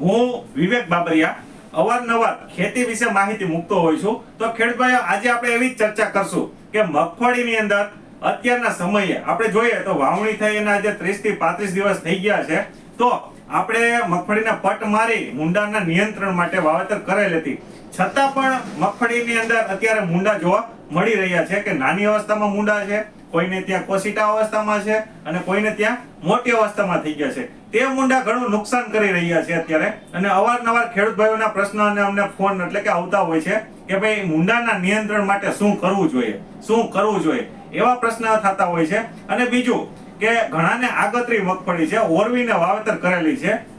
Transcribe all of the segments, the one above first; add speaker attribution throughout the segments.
Speaker 1: હું વિવેક બાબરિયા, અવારનવાર ખેતી વિશે માહિતી મૂકતો હોઉં છું. તો ખેડૂત આજે આપણે એવી ચર્ચા કરશું કે મગફળીની અંદર અત્યારના સમયે આપણે જોઈએ તો વાવણી થઈ એના આજે ત્રીસથી પાંત્રીસ દિવસ થઈ ગયા છે. તો આપણે મગફળીના પટ મારી મુંડાના નિયંત્રણ માટે વાવેતર કરેલ હતી છતાં પણ મગફળીની અંદર અત્યારે મુંડા જોવા મળી રહ્યા છે કે નાની અવસ્થામાં મુંડા છે. કોઈને ત્યાં કોસીટા અવસ્થામાં છે અને કોઈને ત્યાં મોટી અવસ્થામાં થઈ ગયા છે. તે મુંડા ઘણું નુકસાન કરી રહ્યા છે અત્યારે. અને અવારનવાર ખેડૂત ભાઈઓના પ્રશ્નો અને અમને ફોન એટલે કે આવતા હોય છે કે ભાઈ, મુંડાના નિયંત્રણ માટે શું કરવું જોઈએ? શું કરવું જોઈએ? એવા પ્રશ્ન થતા હોય છે. અને બીજું કે ઘણાને આગતરી મગફળી છે. ઓરવીને વાવેતર કરેલી છે.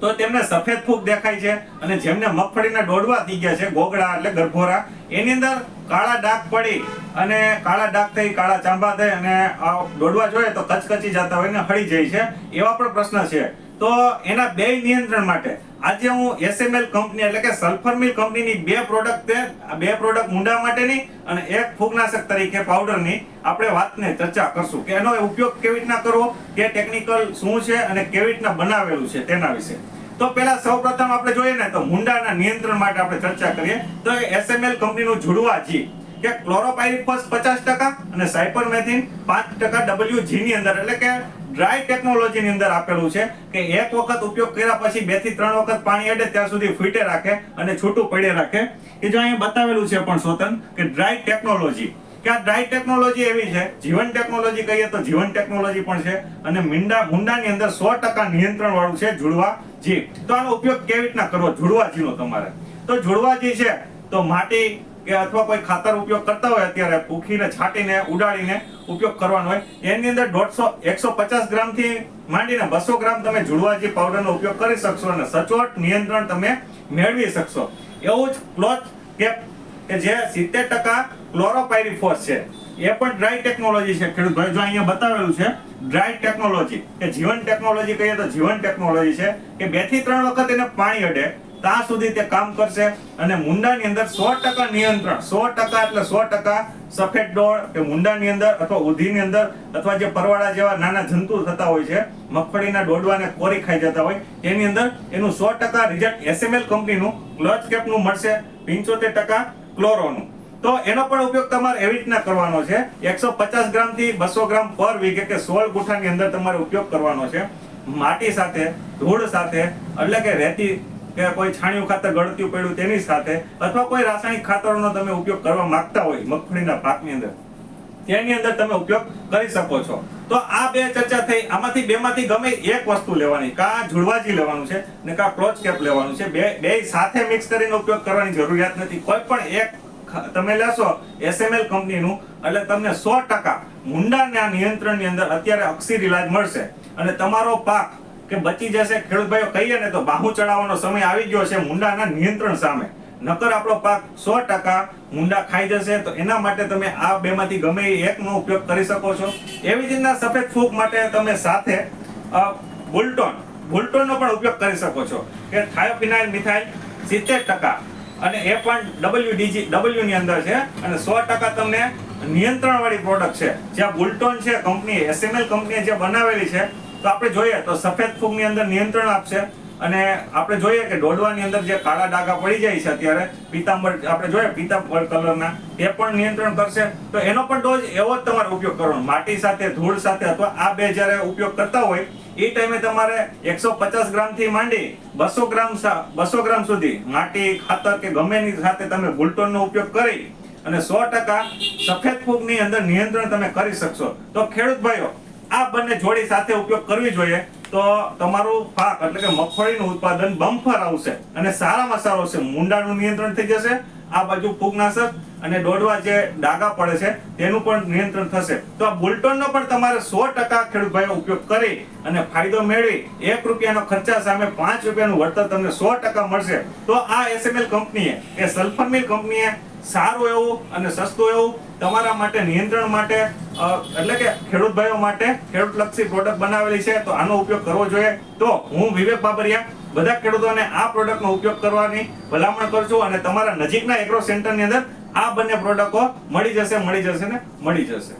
Speaker 1: તો તેમને સફેદ ફૂગ દેખાય છે અને જેમને મગફળીના ડોડવા થઈ ગયા છે ગોગડા એટલે ગરભોરા. એની અંદર કાળા ડાઘ પડી અને કાળા ડાક થઈ, કાળા ચાંબા થઈ અને આ ડોડવા જોઈએ તો કચકચી જતા હોય ને હળી જાય છે, એવા પણ પ્રશ્ન છે. તો એના બે નિયંત્રણ માટે આજે હું એસએમએલ કંપની એટલે કે સલ્ફર મિલ કંપનીની બે પ્રોડક્ટ છે બે પ્રોડક્ટ મુંડા માટેની અને એક ફૂગનાશક તરીકે પાવડરની આપણે વાતને ચર્ચા કરશું કે એનો ઉપયોગ કેવી રીતના કરવો, કે ટેકનિકલ શું છે અને કેવી રીતના બનાવેલું છે તેના વિશે. તો પેલા સૌપ્રથમ આપણે જોઈએ ને તો મુંડાના નિયંત્રણ માટે આપણે ચર્ચા કરીએ. તો એસએમએલ કંપનીનું જુડવા જી. કે ક્લોરોપાયરીફોસ પચાસ ટકા અને સાયપરમેથિન પાંચ ટકા ડબલ્યુ ની અંદર, એટલે કે ડ્રાય ટેકનોલોજીની અંદર આપેલું છે કે એક વખત ઉપયોગ કર્યા પછી બેથી ત્રણ વખત પાણી અડે ત્યાં સુધી ફૂટે રાખે અને છૂટું પડે રાખે. એ જો અહીંયા બતાવેલું છે પણ સ્વતન કે ડ્રાય ટેકનોલોજી કે આ ડ્રાય ટેકનોલોજી એવી છે, જીવન ટેકનોલોજી કહીએ તો જીવન ટેકનોલોજી પણ છે અને મીંડા, મુંડાની અંદર સો ટકા નિયંત્રણ વાળું છે જુડવા જી. તો આનો ઉપયોગ કેવી રીતના કરવો? જુડવા જીનો તમારે. તો જુડવા જી છે, તો માટી કે અથવા કોઈ ખાતર ઉપયોગ કરતા હોય અત્યારે પૂખીને છાંટીને, ઉડાડીને ઉપયોગ કરવાનો હોય. એની અંદર દોઢસો, એકસો પચાસ ગ્રામથી માંડીને બસો ગ્રામ તમે જુડવાજી પાવડરનો ઉપયોગ કરી શકશો અને સચોટ નિયંત્રણ તમે મેળવી શકશો. એવું જ ક્લોથ કે જે સિત્તેર ટકા ક્લોરોપાયરીફોસ છે, એ પણ ડ્રાય ટેકનોલોજી છે. ખેડૂત ભાઈ જો અહીંયા બતાવેલું છે ડ્રાય ટેકનોલોજી કે જીવન ટેકનોલોજી કહીએ તો જીવન ટેકનોલોજી છે કે બેથી ત્રણ વખત એને પાણી અડે ત્યાં સુધી તે કામ કરશે અને મુંડાની અંદર સો ટકા નિયંત્રણ, સો ટકા એટલે સો ટકા સફેદ ડોળ કે મુંડાની અંદર અથવા ઉધીની અંદર અથવા જે પરવાળા જેવા નાના જંતુ થતા હોય છે, મગફળીના ડોડવાને કોરી ખાઈ જતા હોય, એની અંદર એનું સો ટકા રિઝલ્ટ એસએમએલ કંપનીનું ક્લચ કેપનું મળશે પંચોતેર ટકા ક્લોરોનું તો એનો પણ ઉપયોગ તમારે એવી રીતના કરવાનો છે, એકસો પચાસ ગ્રામથી બસો ગ્રામ પર વીઘે કે સોળ ગુઠાની અંદર તમારે ઉપયોગ કરવાનો છે. માટી સાથે, ધૂળ સાથે, એટલે કે રેતી કે કોઈ છાણિયું ખાતર ગળત્યું પડ્યું તેની સાથે, અથવા કોઈ રાસાયણિક ખાતરોનો તમે ઉપયોગ કરવા માંગતા હોય, મગફળીના પાકની અંદર, તેની અંદર તમે ઉપયોગ કરી શકો છો. તો આ બે ચર્ચા થઈ. આમાંથી બેમાંથી ગમે એક વસ્તુ લેવાની, કા ઝુડવાજી લેવાનું છે, ને કા ક્લોચ કેપ લેવાનું છે. બે બે સાથે મિક્સ કરીને ઉપયોગ કરવાની જરૂરિયાત નથી. કોઈ પણ એક તમે લેશો એસએમએલ કંપનીનું, એટલે તમને સો ટકા મુંડાના નિયંત્રણની અંદર અત્યારે અક્ષીર ઇલાજ મળશે. અને તમારો પાક કે બચી જશે ખેડૂત ભાઈઓ, કહીએ ને તો બાહુ ચડાવવાનો સમય આવી ગયો છે મુંડાના નિયંત્રણ સામે. નકર આપણો પાક સો ટકા મુંડા ખાઈ જશે તો એના માટે તમે આ બેમાંથી ગમે એકનો ઉપયોગ કરી શકો છો. એવી રીતના સફેદ ફૂગ માટે તમે સાથે બુલટોન, બુલટોનનો પણ ઉપયોગ કરી શકો છો. કે થાયોફિનાઇલ મિથાઇલ સિત્તેર ટકા અને એ પણ ડબલ્યુ ડીજી ડબલ્યુ ની અંદર છે અને સો ટકા તમને નિયંત્રણ વાળી પ્રોડક્ટ છે. જ્યાં બુલટોન છે, કંપની, એસએમએલ કંપનીએ જે બનાવેલી છે તો આપણે જોઈએ, તો સફેદ ફૂગની અંદર નિયંત્રણ આપશે અને આપણે જોઈએ કે ડોડવાની અંદર જે કાળા ડાઘા પડી જાય છે અત્યારે, પીતાંબર, આપણે જોઈએ પીતાંબર કલરના, એ પણ નિયંત્રણ કરશે. તો એનો પણ ડોઝ એવો જ તમારે ઉપયોગ કરવાનો. માટી સાથે, ધૂળ સાથે અથવા આ બે જ્યારે ઉપયોગ કરતા હોય, એ ટાઈમે તમારે એકસો પચાસ ગ્રામથી માંડી બસો ગ્રામ બસો ગ્રામ સુધી માટી, ખાતર કે ગમે એની સાથે તમે બુલટોનનો ઉપયોગ કરી અને સો ટકા સફેદ ફૂગની અંદર નિયંત્રણ તમે કરી શકશો. તો ખેડૂત ભાઈઓ આ બંને જોડી સાથે ઉપયોગ કરવી જોઈએ તો તમારું પાક એટલે કે મગફળીનું ઉત્પાદન બમ્ફર આવશે અને સારામાં સારો છે મુંડાનું નિયંત્રણ થઈ જશે, આ બાજુ ફૂગનાશક અને દોડવા જે ડાઘા પડે છે, તેનું પણ નિયંત્રણ થશે. તો આ બુલટોનનો પણ તમારે સો ટકા ખેડૂતભાઈઓ ઉપયોગ કરી અને ફાયદો મેળવી, એક રૂપિયાનો ખર્ચા સામે પાંચ રૂપિયાનું વળતર તમને સો ટકા મળશે. તો આ એસએમએલ કંપનીએ, એ સલ્ફર મિલ કંપનીએ સારું એવું અને સસ્તું એવું તમારા માટે નિયંત્રણ માટે એટલે કે ખેડૂત ભાઈઓ માટે ખેડૂત લક્ષી પ્રોડક્ટ બનાવેલી છે, તો આનો ઉપયોગ કરવો જોઈએ. તો હું વિવેક બાબરિયા, બધા ખેડૂતોને આ પ્રોડક્ટનો ઉપયોગ કરવાની ભલામણ કરું છું અને તમારા નજીકના એગ્રો સેન્ટરની અંદર આ બંને પ્રોડક્ટો મળી જશે મળી જશે ને મળી જશે.